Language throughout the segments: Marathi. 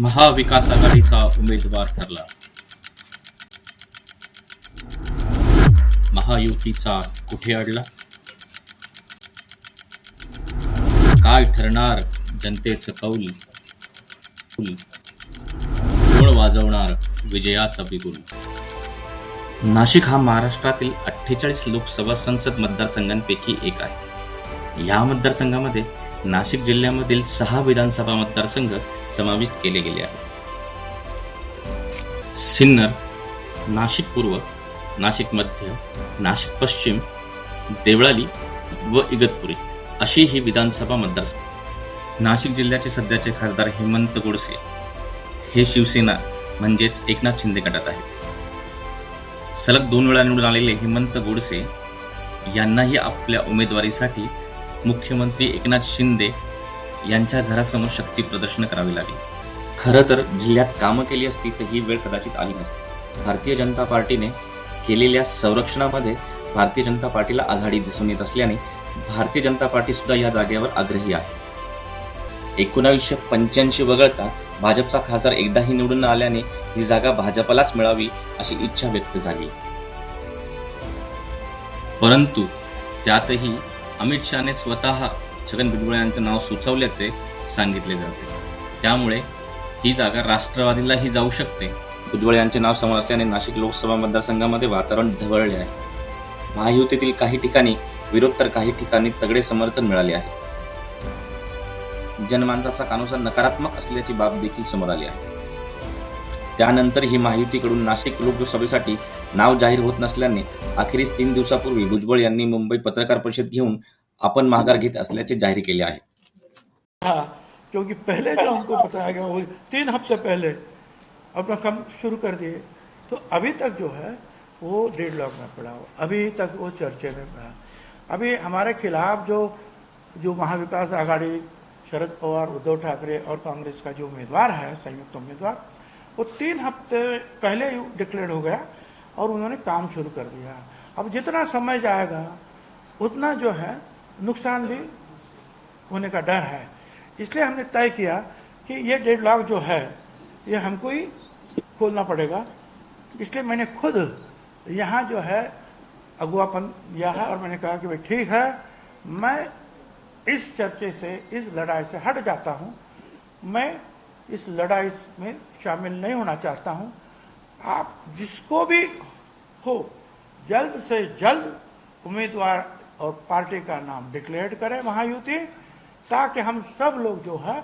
महाविकास आघाडीचा उमेदवार ठरला. महायुतीचा कुठे अडला? काय ठरणार जनतेचं कौल? कोण वाजवणार विजयाचा बिगुल? नाशिक हा महाराष्ट्रातील अठ्ठेचाळीस लोकसभा संसद मतदारसंघांपैकी एक आहे. या मतदारसंघामध्ये नाशिक जिल्ह्यामधील सहा विधानसभा मतदारसंघ समाविष्ट केले गेले आहेत. सिन्नर नाशिक पूर्व नाशिक मध्य नाशिक पश्चिम देवळाली व इगतपुरी अशी ही विधानसभा मतदारसंघ. नाशिक जिल्ह्याचे सध्याचे खासदार हेमंत गोडसे हे शिवसेना म्हणजेच एकनाथ शिंदे गटात आहेत. सलग दोन वेळा निवडून आलेले हेमंत गोडसे यांनाही आपल्या उमेदवारीसाठी मुख्यमंत्री एकनाथ शिंदे यांच्या घरासमोर शक्ती प्रदर्शन करावी लागली. खरं तर जिल्ह्यात कामं केली असती तर ही वेळ कदाचित आली नसती. भारतीय जनता पार्टीने केलेल्या संरक्षणामध्ये भारतीय जनता पार्टीला आघाडी दिसून येत असल्याने भारतीय जनता पार्टी सुद्धा या जागेवर आग्रही आहे. एकोणावीसशे पंच्याऐंशी वगळता भाजपचा खासदार एकदाही निवडून न आल्याने ही जागा भाजपलाच मिळावी अशी इच्छा व्यक्त झाली. परंतु त्यातही अमित शहाने स्वतः छगन भुजबळ यांचं नाव सुचवल्याचे सांगितले जाते. त्यामुळे ही जागा राष्ट्रवादीलाही जाऊ शकते. भुजबळ यांचे नाव समोर असल्याने नाशिक लोकसभा मतदारसंघामध्ये वातावरण ढवळले आहे. महायुतीतील काही ठिकाणी विरोध तर काही ठिकाणी तगडे समर्थन मिळाले आहे. जनमानसाचा कानुसार नकारात्मक असल्याची बाब देखील समोर आली आहे. त्यानंतर ही महायुतीकडून नाशिक लोकसभेसाठी नाव जाहीर होत नसल्याने अखेरीस तीन दिवसापूर्वी भुजबळ यांनी मुंबई पत्रकार परिषद घेऊन आपण माघार घेत असल्याचे जाहीर केले आहे. क्योंकि पहले जो हमको बताया गया वो तीन हफ्ते पहले अपना काम शुरू कर दिए। तो अभी तक जो है वो डेढ़ लॉक में पड़ा हो अभी तक वो चर्चे में पड़ा। अभी हमारे खिलाफ जो जो महाविकास आघाड़ी शरद पवार उद्धव ठाकरे और कांग्रेस का जो उम्मीदवार है संयुक्त उम्मीदवार वो तीन हफ़्ते पहले ही डिक्लेयर हो गया और उन्होंने काम शुरू कर दिया। अब जितना समय जाएगा, उतना जो है नुकसान भी होने का डर है। इसलिए हमने तय किया कि ये डेढ़ लाख जो है, ये हमको ही खोलना पड़ेगा। इसलिए मैंने खुद यहाँ जो है अगुआपन दिया है और मैंने कहा कि भाई ठीक है, मैं इस चर्चे से, इस लड़ाई से हट जाता हूँ। मैं इस लड़ाई में शामिल नहीं होना चाहता हूँ। आप जिसको भी हो जल्द से जल्द उम्मीदवार और पार्टी का नाम डिक्लेयर करें महायुति ताकि हम सब लोग जो है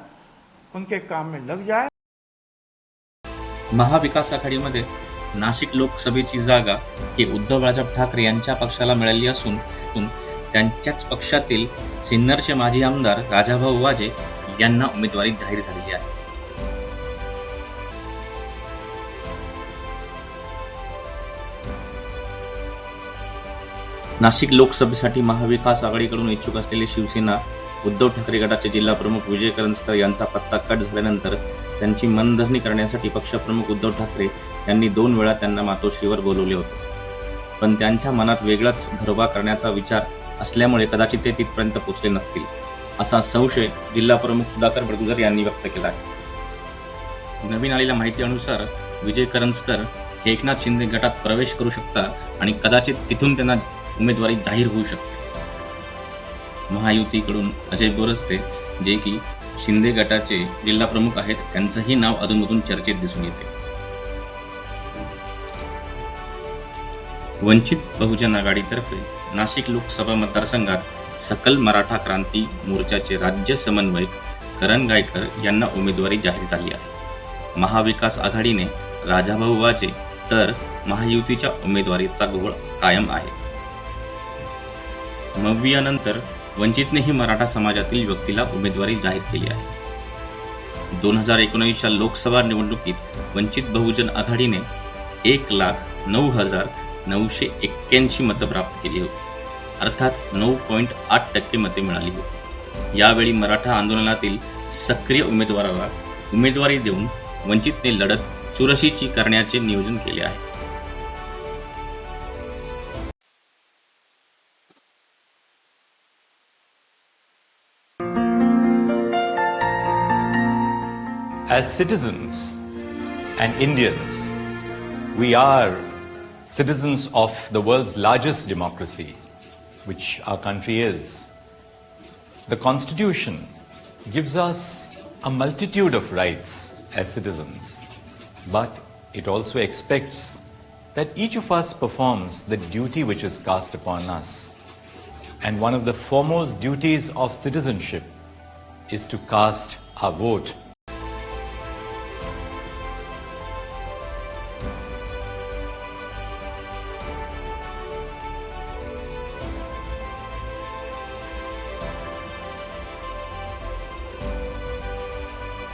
उनके काम में लग जाए। महाविकास आघाडीमध्ये नाशिक लोकसभेची जागा ही उद्धव बाळासाहेब ठाकरे यांच्या पक्षाला मिळाली असून असून त्यांच्याच पक्षातील सिन्नरचे माजी आमदार राजाभाऊ वाजे यांना उमेदवारी जाहीर झालेली आहे. नाशिक लोकसभेसाठी महाविकास आघाडीकडून इच्छुक असलेले शिवसेना उद्धव ठाकरे गटाचे जिल्हा प्रमुख विजय करंजकर यांचा पत्ता कट झाल्यानंतर त्यांची मनधरणी करण्यासाठी पक्षप्रमुख उद्धव ठाकरे यांनी दोन वेळा त्यांना मातोश्रीवर बोलवले होते. पण त्यांच्या मनात वेगळाच घरोबा करण्याचा विचार असल्यामुळे कदाचित ते तिथपर्यंत पोचले नसतील असा संशय जिल्हा प्रमुख सुधाकर बडगुजर यांनी व्यक्त केला आहे. नवीन आलेल्या माहितीनुसार विजय करंजकर हे एकनाथ शिंदे गटात प्रवेश करू शकतात आणि कदाचित तिथून त्यांना उमेदवारी जाहीर होऊ शकते. महायुतीकडून अजय बोरस्ते जे की शिंदे गटाचे जिल्हा प्रमुख आहेत त्यांचंही नाव अधूनमधून चर्चेत दिसून येते. वंचित बहुजन आघाडीतर्फे नाशिक लोकसभा मतदारसंघात सकल मराठा क्रांती मोर्चाचे राज्य समन्वयक करण गायकर यांना उमेदवारी जाहीर झाली आहे. महाविकास आघाडीने राजाभाऊ वाजे तर महायुतीच्या उमेदवारीचा घोळ कायम आहे. मवियानंतर वंचितनेही मराठा समाजातील व्यक्तीला उमेदवारी जाहीर केली आहे. दोन हजार एकोणीसच्या लोकसभा निवडणुकीत वंचित बहुजन आघाडीने एक लाख नऊ हजार नऊशे एक्क्याऐंशी मतं प्राप्त केली होती. अर्थात नऊ पॉईंट आठ टक्के मते मिळाली होती. यावेळी मराठा आंदोलनातील सक्रिय उमेदवाराला उमेदवारी देऊन वंचितने लढत चुरशीची करण्याचे नियोजन केले आहे. As citizens and Indians, we are citizens of the world's largest democracy, which our country is. The Constitution gives us a multitude of rights as citizens, but it also expects that each of us performs the duty which is cast upon us. And one of the foremost duties of citizenship is to cast our vote